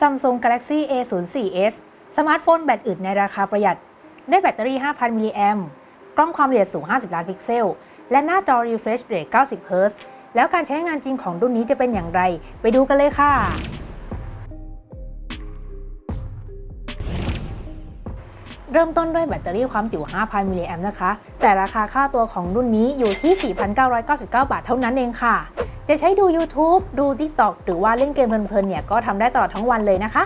Samsung Galaxy A04s สมาร์ทโฟนแบตอึดในราคาประหยัด ได้แบตเตอรี่ 5,000 มิลลิแอมกล้องความละเอียดสูง 50 ล้านพิกเซล และหน้าจอ refresh rate 90 Hz แล้วการใช้งานจริงของรุ่นนี้จะเป็นอย่างไร ไปดูกันเลยค่ะ เริ่มต้นด้วยแบตเตอรี่ความจุ 5,000 มิลลิแอมป์นะคะ แต่ราคาค่าตัวของรุ่นนี้อยู่ที่ 4,999 บาทเท่านั้นเองค่ะ จะใช้ดู YouTube ดู TikTok หรือว่าเล่นเกมเพลินๆเนี่ยก็ทำได้ตลอดทั้งวันเลยนะคะ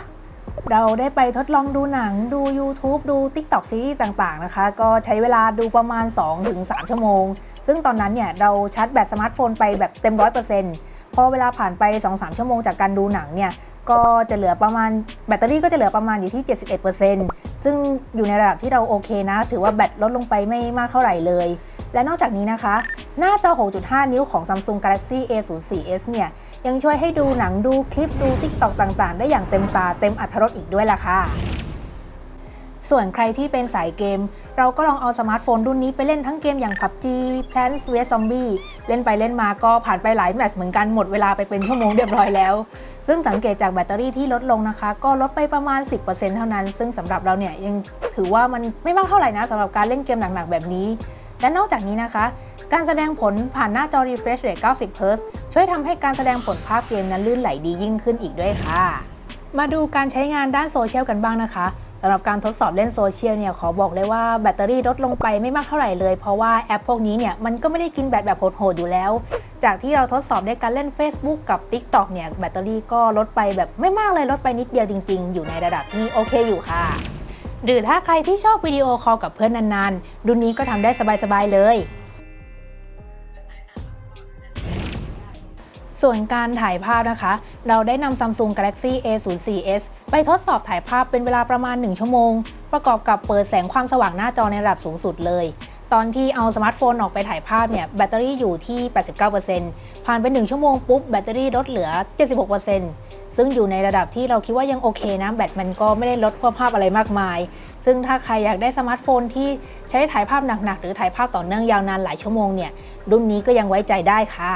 เราได้ไปทดลองดูหนังดู YouTube ดู TikTok ซีรีส์ต่างๆนะคะ ก็ใช้เวลาดูประมาณ 2-3 ชั่วโมง ซึ่งตอนนั้นเนี่ยเราชาร์จแบตสมาร์ทโฟนไปแบบเต็ม 100%พอเวลาผ่านไป 2-3 ชั่วโมงจากการดูหนังเนี่ย ก็จะเหลือประมาณแบตเตอรี่ก็จะเหลือประมาณอยู่ที่ 71%ซึ่งอยู่ในระดับที่เราโอเคนะ ถือว่าแบตลดลงไปไม่มากเท่าไหร่เลย และนอกจากนี้นะคะ หน้าจอ 6.5 นิ้วของ Samsung Galaxy A04s เนี่ยยังช่วยให้ดูหนังดูคลิปดู TikTok ต่างๆ ได้อย่างเต็มตาเต็มอัธรสอีกด้วยล่ะค่ะ ส่วนใครที่เป็นสายเกม เราก็ลองเอาสมาร์ทโฟนรุ่นนี้ไปเล่นทั้งเกมอย่าง PUBG Plants vs Zombie เล่นไปเล่นมาก็ผ่านไปหลายแมตช์เหมือนกันหมดเวลาไปเป็นชั่วโมงเรียบร้อยแล้ว ซึ่งสังเกตจากแบตเตอรี่ที่ลดลงนะคะ ก็ลดไปประมาณ 10%เท่านั้น ซึ่งสำหรับเราเนี่ยยังถือว่ามันไม่มากเท่าไหร่นะสำหรับการเล่นเกมหนักๆแบบนี้ และนอกจากนี้นะคะ การแสดงผลผ่านหน้าจอ refresh rate 90 Hz ช่วยทำให้การแสดงผลภาพเกมนั้นลื่นไหลดียิ่งขึ้นอีกด้วยค่ะ มาดูการใช้งานด้านโซเชียลกันบ้างนะคะ สำหรับการทดสอบเล่นโซเชียลเนี่ยขอบอกเลยว่าแบตเตอรี่ลดลงไปไม่มากเท่าไหร่เลย เพราะว่าแอปพวกนี้เนี่ยมันก็ไม่ได้กินแบตแบบโหดๆอยู่แล้ว จากที่เราทดสอบในการเล่น Facebook กับ TikTok เนี่ยแบตเตอรี่ก็ลดไปแบบไม่มากเลยลดไปนิดเดียวจริง ๆ อยู่ในระดับที่โอเคอยู่ค่ะ หรือถ้าใครที่ชอบวิดีโอคอลกับเพื่อนนานๆรุ่นนี้ก็ทำได้สบายๆเลยส่วนการถ่ายภาพนะคะ เราได้นำ Samsung Galaxy A04s ไปทดสอบถ่ายภาพเป็นเวลาประมาณ 1 ชั่วโมง ประกอบกับเปิดแสงความสว่างหน้าจอในระดับสูงสุดเลย ตอนที่เอาสมาร์ทโฟนออกไปถ่ายภาพเนี่ยแบตเตอรี่อยู่ที่ 89%ผ่านไป 1 ชั่วโมงปุ๊บแบตเตอรี่ลดเหลือ 76%ซึ่งอยู่ในระดับที่เราคิดว่ายังโอเคนะแบตมันก็ไม่ได้ลดเพื่อภาพอะไรมากมาย ซึ่งถ้าใครอยากได้สมาร์ทโฟนที่ใช้ถ่ายภาพหนักๆหรือถ่ายภาพต่อเนื่องยาวนานหลายชั่วโมงเนี่ยรุ่นนี้ก็ยังไว้ใจได้ค่ะ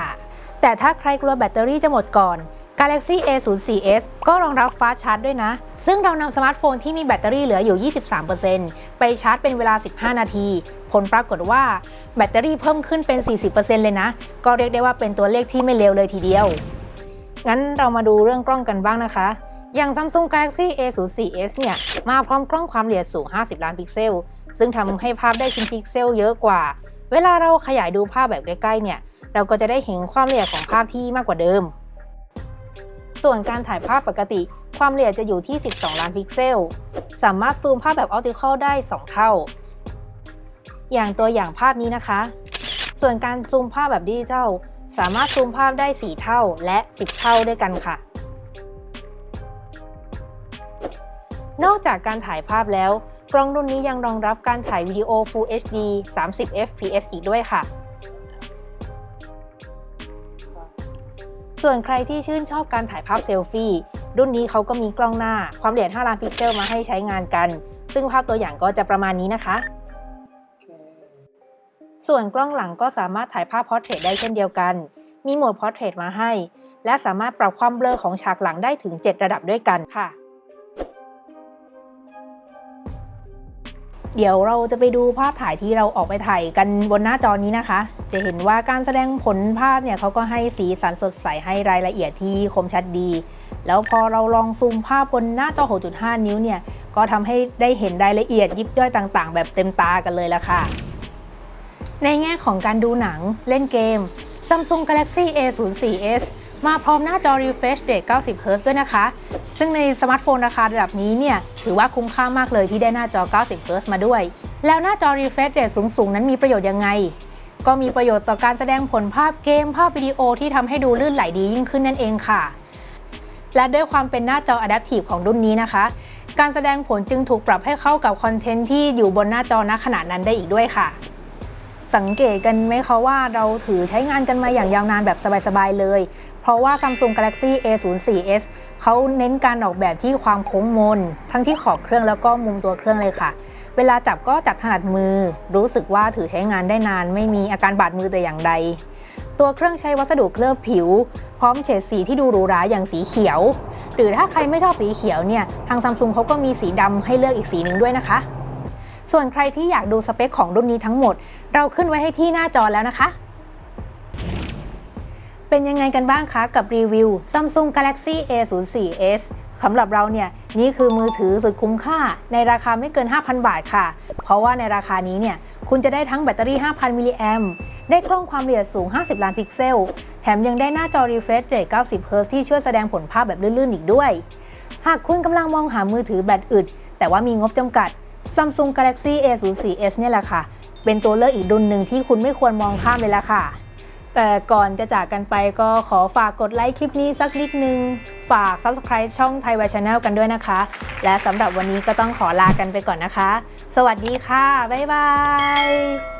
แต่ถ้าใครกลัวแบตเตอรี่จะหมดก่อน Galaxy A04s ก็รองรับฟาชาร์จด้วยนะ ซึ่งเรานำสมาร์ทโฟนที่มีแบตเตอรี่เหลืออยู่ 23%ไปชาร์จเป็นเวลา 15 นาที ผลปรากฏว่าแบตเตอรี่เพิ่มขึ้นเป็น 40%เลยนะ ก็เรียกได้ว่าเป็นตัวเลขที่ไม่เลวเลยทีเดียว งั้นเรามาดูเรื่องกล้องกันบ้างนะคะ อย่าง Samsung Galaxy A04s เนี่ย มาพร้อมกล้องความละเอียดสูง 50 ล้านพิกเซล ซึ่งทำให้ภาพได้ชิ้นพิกเซลเยอะกว่า เวลาเราขยายดูภาพแบบใกล้ๆเนี่ย เราก็จะได้เห็นความละเอียดของภาพที่มากกว่าเดิม ส่วนการถ่ายภาพปกติ ความละเอียดจะอยู่ที่ 12 ล้านพิกเซล สามารถซูมภาพแบบออ p ติคอลได้ 2 เท่า อย่างตัวอย่างภาพนี้นะคะ ส่วนการซูมภาพแบบดิจิทัลสามารถซูมภาพได้ 4 เท่าและ 10 เท่าด้วยกันค่ะ นอกจากการถ่ายภาพแล้ว กล้องรุ่นนี้ยังรองรับการถ่ายวิดีโอ Full HD 30 fps อีกด้วยค่ะ ส่วนใครที่ชื่นชอบการถ่ายภาพเซลฟี่ รุ่นนี้เขาก็มีกล้องหน้าความละเอียด5ล้านพิกเซลมาให้ใช้งานกัน ซึ่งภาพตัวอย่างก็จะประมาณนี้นะคะ ส่วนกล้องหลังก็สามารถถ่ายภาพพอร์เทรตได้เช่นเดียวกัน มีโหมดพอร์เทรตมาให้ และสามารถปรับความเบลอของฉากหลังได้ถึง 7 ระดับด้วยกันค่ะ เดี๋ยวเราจะไปดูภาพถ่ายที่เราออกไปถ่ายกันบนหน้าจอนี้นะคะ จะเห็นว่าการแสดงผลภาพเนี่ยเขาก็ให้สีสันสดใสให้รายละเอียดที่คมชัดดี แล้วพอเราลองซูมภาพบนหน้าจอ 6.5 นิ้วเนี่ย ก็ทำให้ได้เห็นรายละเอียดยิบย่อยต่างๆ แบบเต็มตากันเลยละค่ะ ในแง่ของการดูหนังเล่นเกม Samsung Galaxy A04s มาพร้อมหน้าจอ refresh rate 90 Hz ด้วยนะคะ ซึ่งในสมาร์ทโฟนราคาระดับนี้เนี่ย ถือว่าคุ้มค่ามากเลยที่ได้หน้าจอ 90 Hz มาด้วย แล้วหน้าจอ refresh rate สูงๆ นั้นมีประโยชน์ยังไง ก็มีประโยชน์ต่อการแสดงผลภาพเกม ภาพวิดีโอที่ทำให้ดูลื่นไหลดียิ่งขึ้นนั่นเองค่ะ และด้วยความเป็นหน้าจอ Adaptive ของรุ่นนี้นะคะ การแสดงผลจึงถูกปรับให้เข้ากับคอนเทนต์ที่อยู่บนหน้าจอณขณะนั้นได้อีกด้วยค่ะ สังเกตกันไหมคะว่าเราถือใช้งานกันมาอย่างยาวนานแบบสบายๆเลย เพราะว่า Samsung Galaxy A04s เขาเน้นการออกแบบที่ความโค้งมน ทั้งที่ขอบเครื่องแล้วก็มุมตัวเครื่องเลยค่ะ เวลาจับก็จับถนัดมือ รู้สึกว่าถือใช้งานได้นาน ไม่มีอาการบาดมือแต่อย่างใด ตัวเครื่องใช้วัสดุเคลือบผิว พร้อมเฉดสีที่ดูหรูหราอย่างสีเขียว หรือถ้าใครไม่ชอบสีเขียวเนี่ยทางซัมซุงเขาก็มีสีดำให้เลือกอีกสีหนึ่งด้วยนะคะ ส่วนใครที่อยากดูสเปคของรุ่นนี้ทั้งหมด เราขึ้นไว้ให้ที่หน้าจอแล้วนะคะ เป็นยังไงกันบ้างคะกับรีวิว Samsung Galaxy A04s สำหรับเราเนี่ยนี่คือมือถือสุดคุ้มค่า ในราคาไม่เกิน 5,000 บาทค่ะ เพราะว่าในราคานี้เนี่ยคุณจะได้ทั้งแบตเตอรี่ 5,000 มิลลิแอมได้กล้องความละเอียดสูง 50 ล้านพิกเซล แถมยังได้หน้าจอ refresh rate 90 Hz ที่ช่วยแสดงผลภาพแบบลื่นๆ อีกด้วย หากคุณกำลังมองหามือถือแบตอึด แต่ว่ามีงบจำกัด Samsung Galaxy A04s เนี่ยแหละค่ะ เป็นตัวเลือกอีกรุ่นหนึ่งที่คุณไม่ควรมองข้ามเลยละค่ะแต่ก่อนจะจากกันไปก็ขอฝากกดไลค์คลิปนี้สักนิดนึง ฝาก Subscribe ช่องไทย w ช Channel กันด้วยนะคะ และสำหรับวันนี้ก็ต้องขอลากันไปก่อนนะคะ สวัสดีค่ะ บ๊ายบาย